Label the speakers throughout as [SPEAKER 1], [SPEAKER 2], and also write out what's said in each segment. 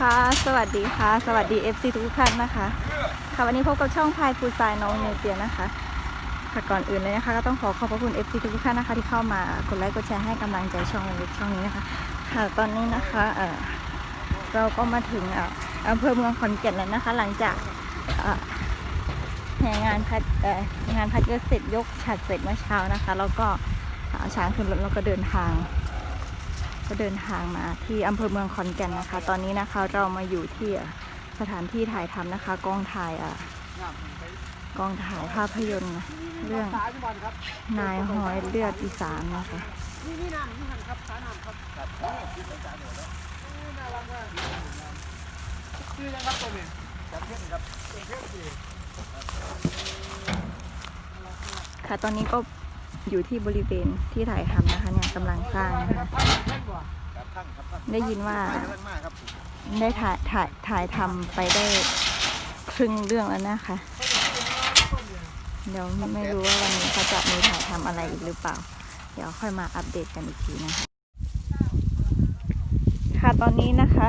[SPEAKER 1] คะ สวัสดีค่ะ สวัสดี FC ทุกท่านนะคะ ค่ะวันนี้พบกับช่องพายฟูดไซน้องเนเปียนะคะ ค่ะก่อนอื่นเลยนะคะก็ต้องขอขอบพระคุณ FC ทุกท่านนะคะที่เข้ามากดไลค์กดแชร์ให้กำลังใจช่องเล็กช่องนี้นะคะ ค่ะตอนนี้นะคะเออเราก็มาถึงอำเภอเมืองขอนแก่นแล้วนะคะ หลังจากแห่งานพัดงานพัดเยอะเสร็จยกฉัดเสร็จเมื่อเช้านะคะ แล้วก็ช้างขึ้นรถแล้วก็เดินทาง ก็เดินทางมาที่อำเภอเมืองขอนแก่นนะคะ ตอนนี้นะคะเรามาอยู่ที่สถานที่ถ่ายทำนะคะกองถ่ายอะกองถ่ายภาพยนตร์เรื่องนายหอยเลือดอีสานนะคะ
[SPEAKER 2] นี่นี่น้ำนี่หันครับสาน้ำครับน่ารักมากชื่อยังครับตัวนี้จับเพื่อนครับเพื่อนดี
[SPEAKER 1] ค่ะตอนนี้ก็ อยู่ที่บริเวณที่ถ่ายทำนะคะเนี่ยกำลังสร้างนะคะได้ยินว่า
[SPEAKER 3] ได้
[SPEAKER 1] ถ่ายถ่ายถ่ายทำไปได้ครึ่งเรื่องแล้วนะคะ เดี๋ยวไม่รู้ว่าวันนี้เขาจะมีถ่ายทำอะไรอีกหรือเปล่า เดี๋ยวค่อยมาอัปเดตกันอีกทีนะคะค่ะตอนนี้นะคะ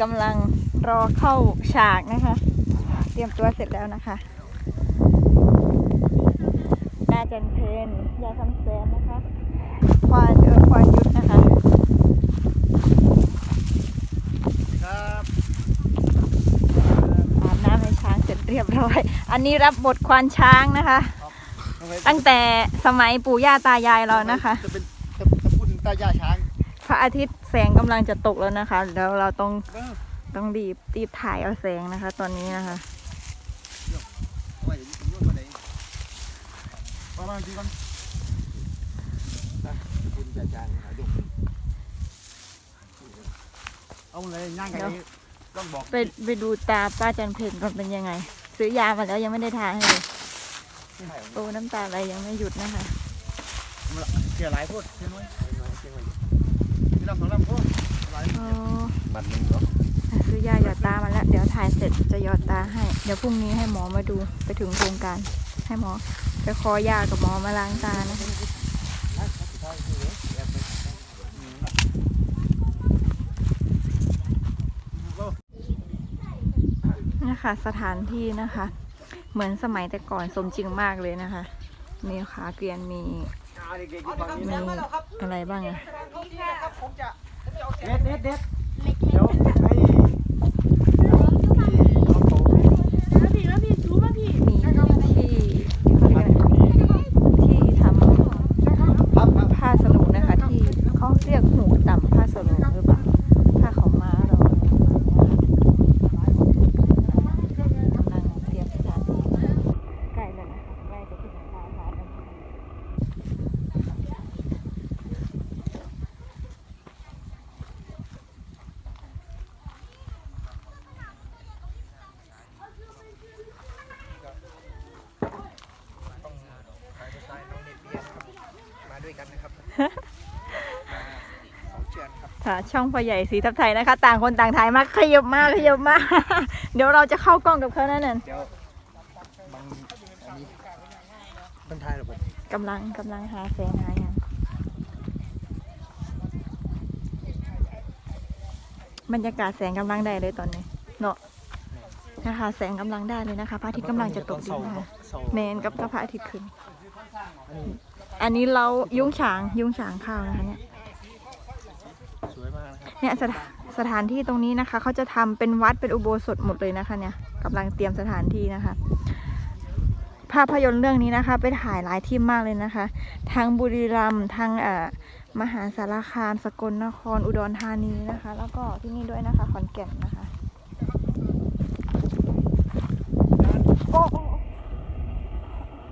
[SPEAKER 1] กำลังรอเข้าฉากนะคะ เตรียมตัวเสร็จแล้วนะคะาจันเพนยาคำแสนนะคะควานเออควานยุทธนะคะ
[SPEAKER 3] ครับ
[SPEAKER 1] อาบน้ำให้ช้างเสร็จเรียบร้อย อันนี้รับบทควานช้างนะคะ ตั้งแต่สมัยปู่ย่าตายายเรานะคะ
[SPEAKER 3] จะเป็นตะตะปุ่นตาย่าช้าง
[SPEAKER 1] พระอาทิตย์แสงกำลังจะตกแล้วนะคะ แล้วเราต้อง
[SPEAKER 3] เออ
[SPEAKER 1] ต้องรีบรีบถ่ายเอาแสงนะคะ ตอนนี้นะคะ
[SPEAKER 3] เอาไว้อย่างนี้ผมโยนมาไหน ประมาณกี่คนนะตะปุ่นตาช้างหาดูเอาเลยย่างไงต้องบอก
[SPEAKER 1] ไปไปดูตาป้าจันเพนก่อนเป็นยังไง ซื้อยามาแล้วยังไม่ได้ทาให้เลย
[SPEAKER 3] ที่ไหน
[SPEAKER 1] โอ้น้ำตาอะไรยังไม่หยุดนะคะ
[SPEAKER 3] เสียหลายพูดเสียน้อยที่ลำสองลำพูดหลาย
[SPEAKER 1] โอ้
[SPEAKER 3] บัตรหนึ่งเหรอ
[SPEAKER 1] ซื้อยาหยอดตามาแล้ว เดี๋ยวถ่ายเสร็จจะหยอดตาให้ เดี๋ยวพรุ่งนี้ให้หมอมาดูไปถึงโครงการ ให้หมอไปขอยากับหมอมาล้างตานะคะนะคะสถานที่นะคะ เหมือนสมัยแต่ก่อนสมจริงมากเลยนะคะ มีขาเกวียนมี
[SPEAKER 3] เด็กๆอยู่ฝั่งนี้
[SPEAKER 1] มีอะไรบ้างอะ
[SPEAKER 2] เขาที่นะครับผมจะผมจะเอาแส
[SPEAKER 3] เด็
[SPEAKER 2] ง
[SPEAKER 3] ดเด็ดเด็ดเดี๋ยวให้ที่น้องโต
[SPEAKER 1] มีที่เขาเรียกอะไรที่ทำ
[SPEAKER 3] ครับครับ
[SPEAKER 1] ผ้าสลุงนะคะ ที่เขาเรียกหูต่ำผ้าสลุงหรือเปล่าผ้าของม้าเราอะไรประมาณเนี้ยค่ะกำลังเตรียมสถานที่ใกล้แล้วนะคะใกล้จะถึงลานพระแล้วนะคะ
[SPEAKER 3] ต้องขายภาษาน้องเนเปียนะครับมาด้วยกันนะครับสองเชือน ค่ะ
[SPEAKER 1] ช่องพ่อใหญ่สีทับไทยนะคะ ต่างคนต่างถ่ายมากขยบมากขยบมาก เดี๋ยวเราจะเข้ากล้องกับเขานั่นน่ะ
[SPEAKER 3] เดี๋ยวบางอันนี้คนไทยหรอผม
[SPEAKER 1] กำลังกำลังหาแสงหาอย่างบรรยากาศแสงกำลังได้เลยตอนนี้ เนาะนะคะ แสงกำลังได้เลยนะคะพระอาทิตย์กำลังจะตกดินนะคะเมนกับพระอาทิตย์ขึ้น อันนี้เรายุ้งฉางยุ้งฉางข้าวนะคะเนี่ย
[SPEAKER 3] สวยมากนะครับ
[SPEAKER 1] เนี่ยสถาสถานที่ตรงนี้นะคะเขาจะทำเป็นวัดเป็นอุโบสถหมดเลยนะคะเนี่ยกำลังเตรียมสถานที่นะคะ ภาพยนตร์เรื่องนี้นะคะ ไปถ่ายหลายที่มากเลยนะคะทั้งบุรีรัมย์ทั้งเอ่อมหาสารคาม สกลนครอุดรธานีนะคะ แล้วก็ที่นี่ด้วยนะคะขอนแก่นนะคะโอ้โอ้โอ้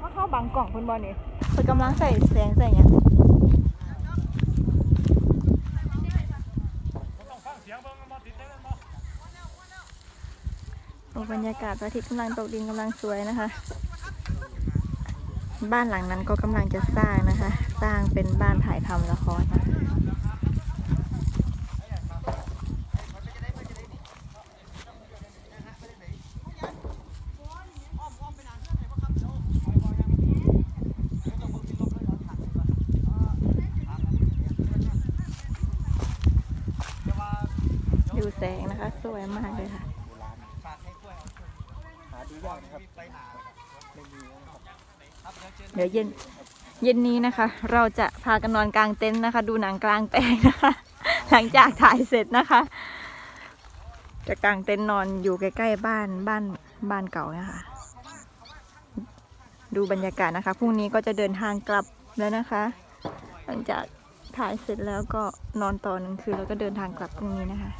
[SPEAKER 1] ว่าเข้าบังกล่องคนบอลนี่เพิ่นกำลังใส่แสงใส่เนี่ยงโอ้ บรรยากาศพระอาทิตย์กำลังตกดินกำลังสวยนะคะ บ้านหลังนั้นก็กำลังจะสร้างนะคะ สร้างเป็นบ้านถ่ายทำละครนะคะดูแสงนะคะ สวยมากเลยค่ะ เดี๋ยวเย็นเย็นนี้นะคะ เราจะพากันนอนกลางเต็นท์นะคะ ดูหนังกลางแปลงนะคะ หลังจากถ่ายเสร็จนะคะ จะกลางเต็นท์นอนอยู่ใกล้ๆบ้านบ้านบ้านเก่านะคะ ดูบรรยากาศนะคะพรุ่งนี้ก็จะเดินทางกลับแล้วนะคะ หลังจากถ่ายเสร็จแล้วก็นอนต่อหนึ่งคืนแล้วก็เดินทางกลับพรุ่งนี้นะคะ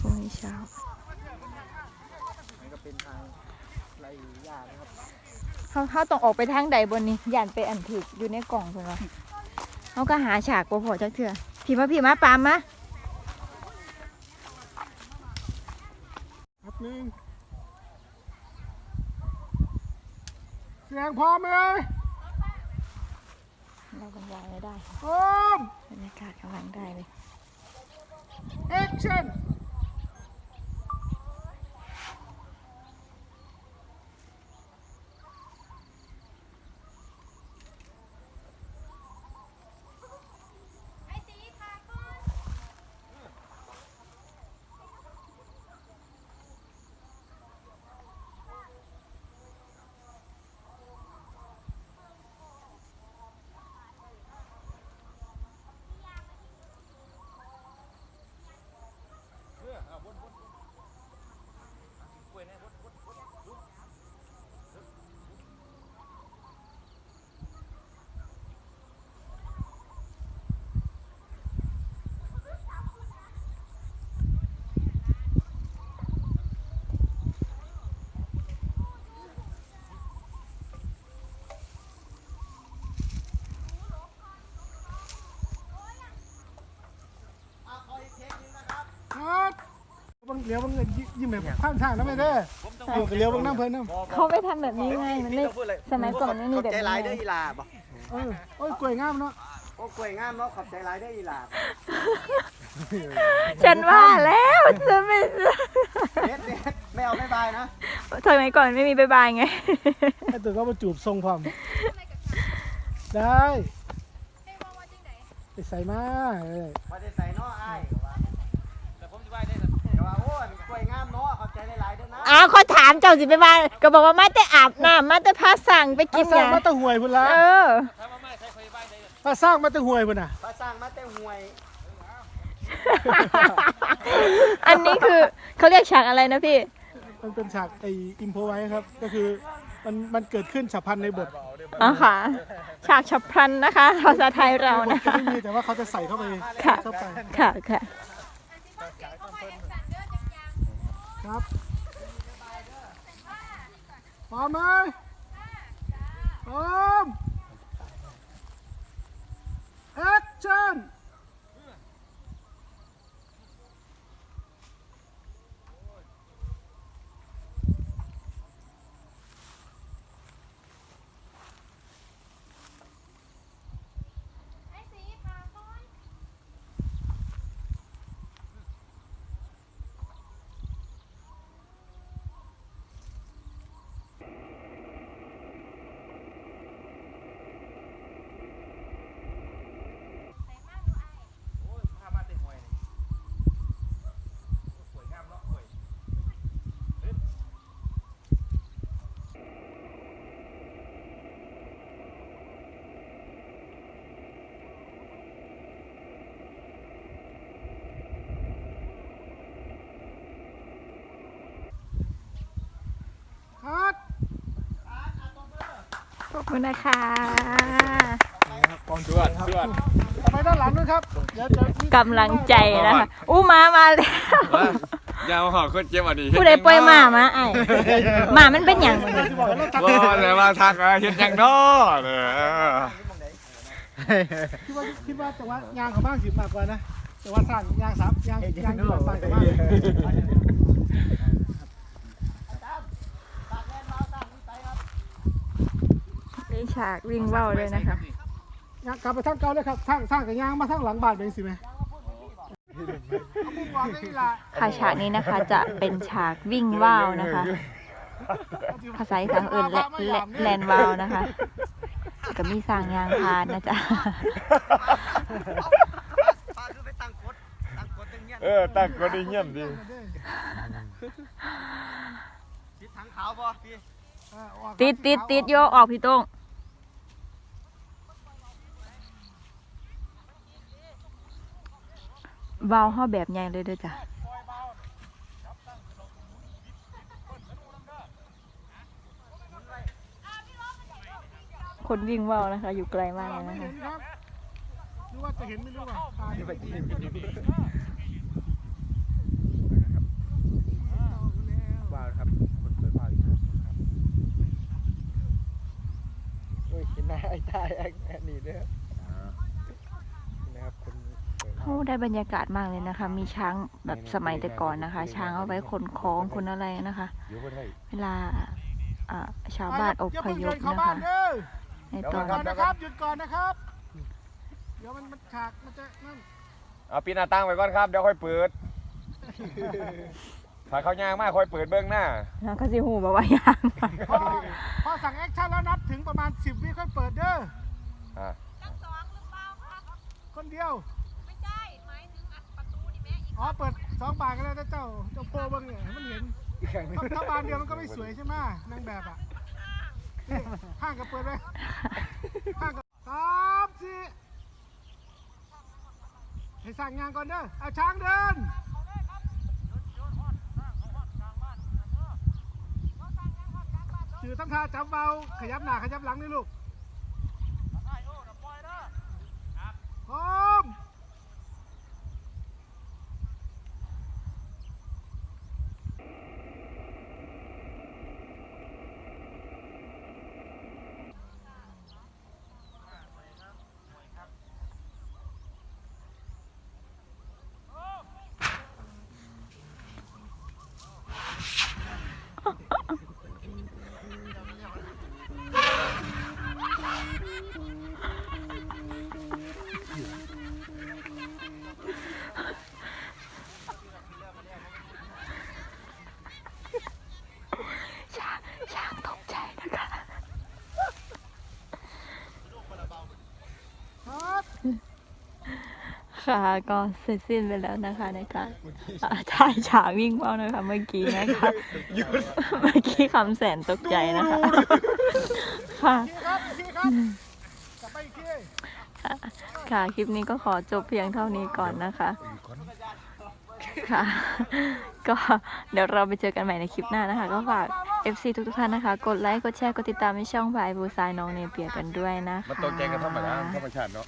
[SPEAKER 1] พรุ่งนี้เช้า
[SPEAKER 3] นี่ก็เป็นทางไรหญ้านะครับ
[SPEAKER 1] เขาเขาต้องออกไปทางใดบนนี้ย่านไปอันถึกอยู่ในกล่องเพื่อนวะเขาก็หาฉากบ่พอจักเถื่อพี่มาพี่มาปามมา
[SPEAKER 2] ครับหนึ่งเสียงพร้อมไหม
[SPEAKER 1] เราบรรยายไม่ได้
[SPEAKER 2] พร้อม
[SPEAKER 1] บรรยากาศกำลังได้เลย
[SPEAKER 2] แอคชั่น ครับบัง เลี้ยวบังเงินยิ้มแบบข้างทางแล้วไม่ได้เออก็เลี้ยวบังน้ำเพลินน้ำ
[SPEAKER 1] เขาไม่ทำแบบนี้ไงมันไม่สมัยก่อนมันไม่มีแบบ
[SPEAKER 3] ใจ
[SPEAKER 1] นี้
[SPEAKER 3] ร้ายเด้อ
[SPEAKER 1] ไง
[SPEAKER 3] อีหลาบอก
[SPEAKER 2] เออโอ้ยกล้วยงามเนาะ
[SPEAKER 3] โอ้กล้วยงามเนาะขอบใจร้ายเด้ออีหลา
[SPEAKER 1] ฉันว่าแล้วจะไม่
[SPEAKER 3] เด็ดเด็ดไม่เอาไม่บายนะ
[SPEAKER 1] สมัยก่อนไม่มีบายบายไง
[SPEAKER 2] ไอ้ตัวก็มาจูบทรงพร้อมได้ไปใส่มาเออ
[SPEAKER 3] พอได้ใส่เนาะไอ้ายแต่ผมจะบายได้แต่ ว่าโอ้ยกล้วยงามเนาะขอบใจหลายๆเด้อนะ
[SPEAKER 1] อ้าวเขาถามเจ้าสิไปบายก็บอกว่ามาแต่อาบน้ำมาแต่พาสั่งไปกิ
[SPEAKER 2] ถ้านสร้าง
[SPEAKER 1] ยา
[SPEAKER 2] มาแตะห่วยพุ่นละ
[SPEAKER 1] เออ
[SPEAKER 2] ถ้าสร้างมาแตะห่วยพุ่นน่ะ
[SPEAKER 3] พระสร้างมาแต่ห่วย
[SPEAKER 1] อันนี้คือเขาเรียกฉากอะไรนะพี่
[SPEAKER 2] มันเป็นฉากไอ้อิมโพไว้ครับ ก็คือมันมันเกิดขึ้นฉับพลันในบท
[SPEAKER 1] อ๋อค่ะ ฉากฉับพลันนะคะ ภาษาไทยเรา
[SPEAKER 2] บท
[SPEAKER 1] นะ
[SPEAKER 2] จะ
[SPEAKER 1] คะ
[SPEAKER 2] ไม่มีแต่ว่าเขาจะใส่เข้าไป
[SPEAKER 1] ค่ะ
[SPEAKER 2] เข้าไป
[SPEAKER 1] ค่ะค่ะ
[SPEAKER 2] ครับ พร้อมไหมพร้อม แอคชั่น คุ
[SPEAKER 1] ณนะคะ
[SPEAKER 2] ต่อไปด้านหลังด้วยครับเดี๋ยวจะมี
[SPEAKER 1] กำลังใจนะคะอู้มามาแล้ว
[SPEAKER 4] ยาวหอคนเจ็บอันนี้
[SPEAKER 1] ผู้ใดปล่อยหมามาไอ้หมามันเป็นอย่าง
[SPEAKER 2] จะบอกให้เราทัก
[SPEAKER 4] ว่าแต่ว่าทักอะไรเห็นยังน้อเด้อ
[SPEAKER 2] คิดว่าคิดว่าแต่ว่ายางเขาบ้างสิมากกว่านะแต่ว่าสร้างยางสามยางยางที่เราสร้างแต่ว่า
[SPEAKER 1] มีฉากวิ่งว่าวด้วยนะคะ
[SPEAKER 2] ยางกลับไปทางเก่าเลยครับทางสร้างกับยางมาทางหลังบ้านเป็นสิไหมมุ่งหวังได้ละ
[SPEAKER 1] ค่ะฉากนี้นะคะจะเป็นฉากวิ่งว่าวนะคะ ภาษาอีสานเอื่นและและแลนว่าวนะคะก็มีสร้างยางพานนะจ๊ะ
[SPEAKER 3] พาคือไปตั้งกดตั้งกดตึงเงี้ย
[SPEAKER 4] เออตั้งก็ได้เงียบดี
[SPEAKER 3] ติดถังขาวป่ะพี่
[SPEAKER 2] เออออก
[SPEAKER 1] ติดติดติดโยกออกพี่โต้ง เบาห้อแบบใหญ่เลยเด้อจ้ะคนวิ่งว่าวนะคะ อยู่ไกลมากเลยนะคะ
[SPEAKER 2] รับหรือว่าจะเห็นไม่รู้ว่าตาย
[SPEAKER 3] ไปที่ว้าวครับคนเปิดว้าวอีกครับโอ้ยกินหน้าไอ้ตายอ้นี่เด้อนะครับคนเปิด
[SPEAKER 1] โอ้ ได้บรรยากาศมากเลยนะคะ มีช้างแบบสมัยแต่ก่อนนะคะ ช้างเอาไว้ขนของขนอะไรนะคะ
[SPEAKER 3] อยู่บนไทย
[SPEAKER 1] เวลาอ่าชาวบ้านอพยพ
[SPEAKER 2] เข้า
[SPEAKER 1] นะ
[SPEAKER 2] บ้า
[SPEAKER 1] คะ
[SPEAKER 2] นเด้อ
[SPEAKER 1] ใน
[SPEAKER 2] ห
[SPEAKER 1] ต
[SPEAKER 2] ยุ
[SPEAKER 1] อ
[SPEAKER 2] ด
[SPEAKER 1] น
[SPEAKER 2] ก่อนนะครับหยุดก่อนนะครับ เดี๋ยวมันมันฉากมันจะนั่น
[SPEAKER 4] เอาปีหน้าตั้งไว้ก่อนครับเดี๋ยวค่อยเปิดถ้าเขาย่างมากค่อยเปิดเบื้องหน้า
[SPEAKER 1] แล้วก็สิหูบอกว่าอย่าง
[SPEAKER 2] พอพอสั่งแอคชั่นแล้วนับถึงประมาณ10วิค่อยเปิดเด้อ
[SPEAKER 4] อ่า
[SPEAKER 2] คนเดียว
[SPEAKER 5] อ๋อ
[SPEAKER 2] เปิดสองบานกันแล้วนะเจ้าเจ้าโพเบิ้งเนี่ยให้มันเห็น
[SPEAKER 3] อีกครั้งหนึง
[SPEAKER 2] ถ้าบานเดียวมันก็ไม่สวยใช่ไหมนางแบบอะนี่ห้างกับเปิดไหมห้างกับสามสี่ให้สั่งงานก่อนเด้อเอาช้างเดิน ถือตั้งท่าจับเบาขยับหน้าขยับหลังนี่ลูกพร้อม
[SPEAKER 1] ช้างตกใจนะคะ
[SPEAKER 2] ครับ
[SPEAKER 1] ค่ะ ก็เสร็จสิ้นไปแล้วนะคะในการถ่ายฉากวิ่งเป้านะคะ เมื่อกี้นะคะเมื่อกี้คำแสนตกใจนะคะ ค่ะค่ะ คลิปนี้ก็ขอจบเพียงเท่านี้ก่อนนะคะ ค่ะ ก็เดี๋ยวเราไปเจอกันใหม่ในคลิปหน้านะคะ ก็ฝาก FC ทุกๆท่านนะคะ กดไลค์ กดแชร์ กดติดตามในช่องบายบูซายน้องเนเปียกันด้วยนะคะ
[SPEAKER 4] มันตกใจกันธรรมดาธรรมชาติเนาะ